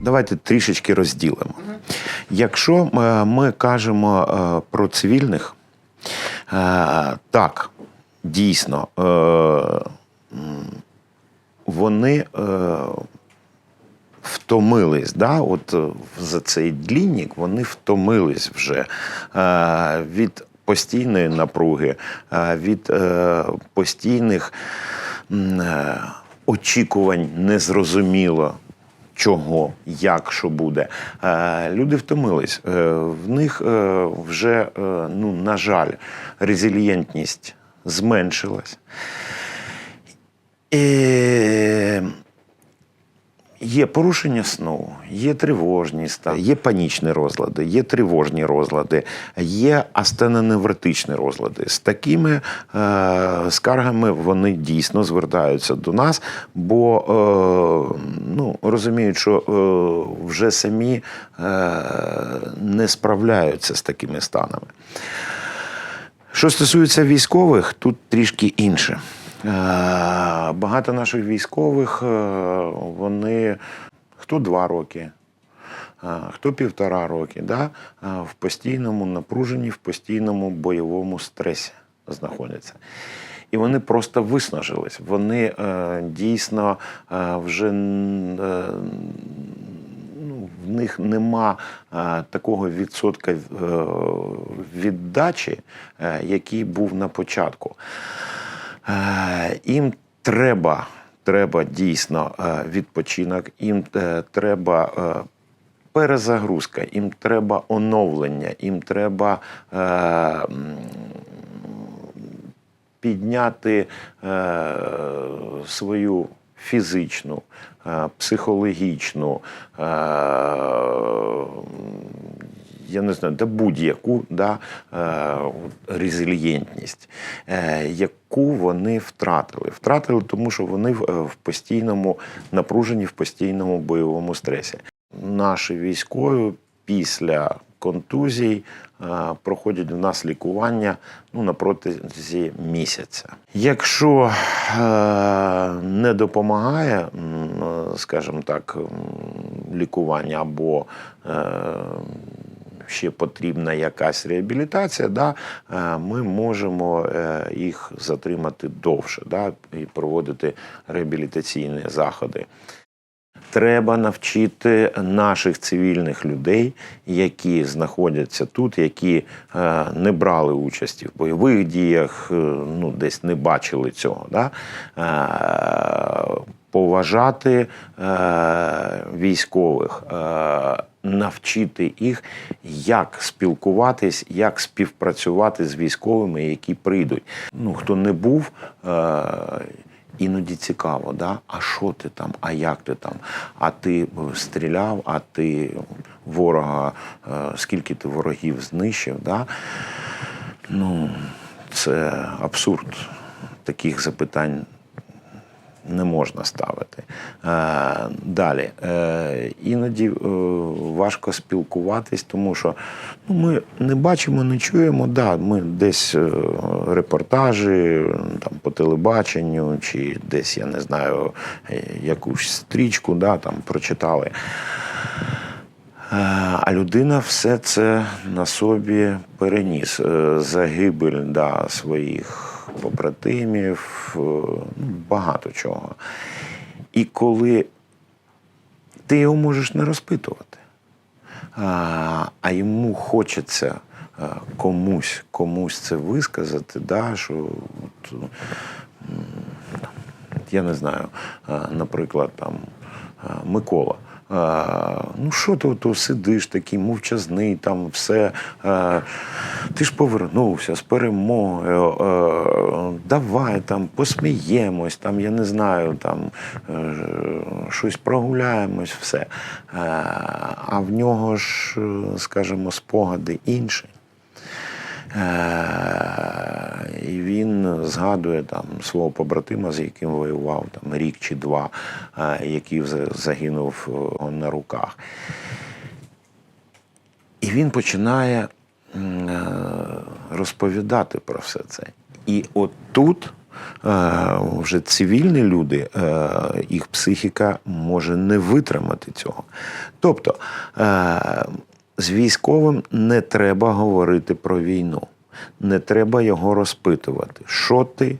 Давайте трішечки розділимо. Якщо е, ми кажемо е, про цивільних, е, так, дійсно, вони втомились. Да? От за цей длінник вони втомились вже від постійної напруги, від постійних очікувань незрозуміло. Чого, як, що буде. Е, люди втомились. Е, в них е, вже, ну, на жаль, резилієнтність зменшилась. І Є порушення сну, є тривожність, стан, є панічні розлади, є тривожні розлади, є астеноневротичні розлади. З такими е, скаргами вони дійсно звертаються до нас, бо е, ну, розуміють, що е, вже самі е, не справляються з такими станами. Що стосується військових, тут трішки інше. Е, Багато наших військових, е, вони хто два роки, е, хто півтора роки, да? в постійному напруженні, в постійному бойовому стресі знаходяться. І вони просто виснажились. Вони дійсно вже ну, в них нема такого відсотка віддачі, який був на початку. Е, їм треба, треба дійсно е, відпочинок, їм е, треба. Перезагрузка, їм треба оновлення, їм треба підняти свою фізичну, психологічну, я не знаю, да будь-яку да, е, резильєнтність, е, яку вони втратили. Втратили, тому що вони в, е, постійному напруженні, в постійному бойовому стресі. Наші військові після контузій проходять в нас лікування ну, на протязі місяця. Якщо не допомагає, скажімо так, лікування або ще потрібна якась реабілітація, да, е, ми можемо е, їх затримати довше да, і проводити реабілітаційні заходи. Треба навчити наших цивільних людей, які знаходяться тут, які е, не брали участі в бойових діях, ну десь не бачили цього. Да? Поважати військових, навчити їх, як спілкуватись, як співпрацювати з військовими, які прийдуть. Ну, хто не був. Е, Іноді цікаво, да? а що ти там, а як ти там? А ти стріляв, а ти ворога, е, скільки ти ворогів знищив? Да? Ну, це абсурд. Таких запитань не можна ставити. Е, далі. Е, іноді е, важко спілкуватись, тому що ну, ми не бачимо, не чуємо. Да, ми десь репортажі там, по телебаченню, чи десь, я не знаю, якусь стрічку да, там, прочитали. А людина все це на собі переніс. Загибель да, своїх побратимів, е, ну, багато чого. І коли ти його можеш не розпитувати, а, а йому хочеться е, комусь, комусь це висказати, да, що от, я не знаю, е, наприклад, там Микола. Е, Ну, що ти ото сидиш такий мовчазний, там все. е, Ти ж повернувся з перемогою. е, Давай там посміємось, там, я не знаю, там е, щось прогуляємось, все. Е, А в нього ж, скажімо, спогади інші. Е, І він згадує там свого побратима, з яким воював там рік чи два, е, який за- загинув е, на руках. І він починає е, розповідати про все це. І от тут вже цивільні люди, їх психіка може не витримати цього. Тобто з військовим не треба говорити про війну, не треба його розпитувати, що ти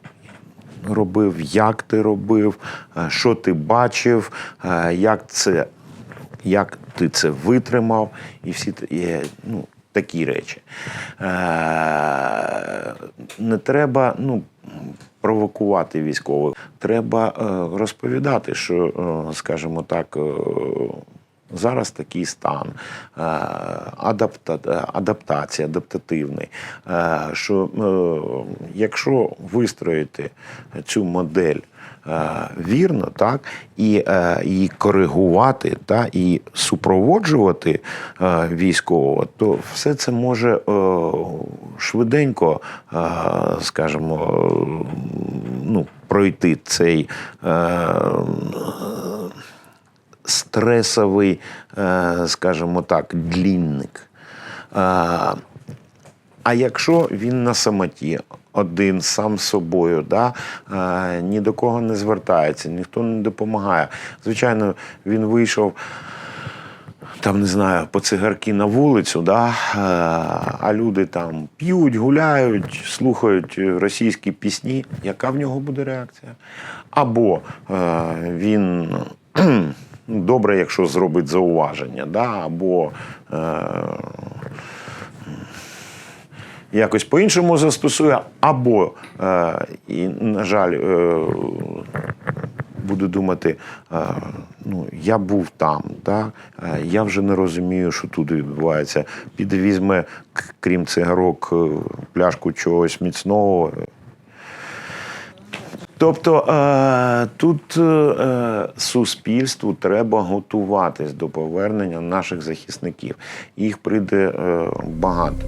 робив, як ти робив, е, що ти бачив, е, як це, як ти це витримав, і всі ну, такі речі. Е, Не треба ну, провокувати військових. Треба розповідати, що, скажімо так, Зараз такий стан, е, адапта, адаптація, адаптативний. е, Що е, якщо вистроїти цю модель вірно, так, і її коригувати та, і супроводжувати військового, то все це може швиденько, скажімо, ну, пройти цей. Стресовий, е, скажімо так, длінник. Е, А якщо він на самоті, один сам собою, да, е, ні до кого не звертається, ніхто не допомагає. Звичайно, він вийшов. Там не знаю, по цигарки на вулицю, да, а люди там п'ють, гуляють, слухають російські пісні. Яка в нього буде реакція? Або е, він добре, якщо зробить зауваження, да, або е, якось по-іншому застосує, або, е, і, на жаль, е, буду думати, е, ну, я був там, так? е, я вже не розумію, що тут відбувається. Піде візьме, к- крім цигарок, е, пляшку чогось міцного. Тобто е, тут е, суспільству треба готуватись до повернення наших захисників. Їх прийде е, багато.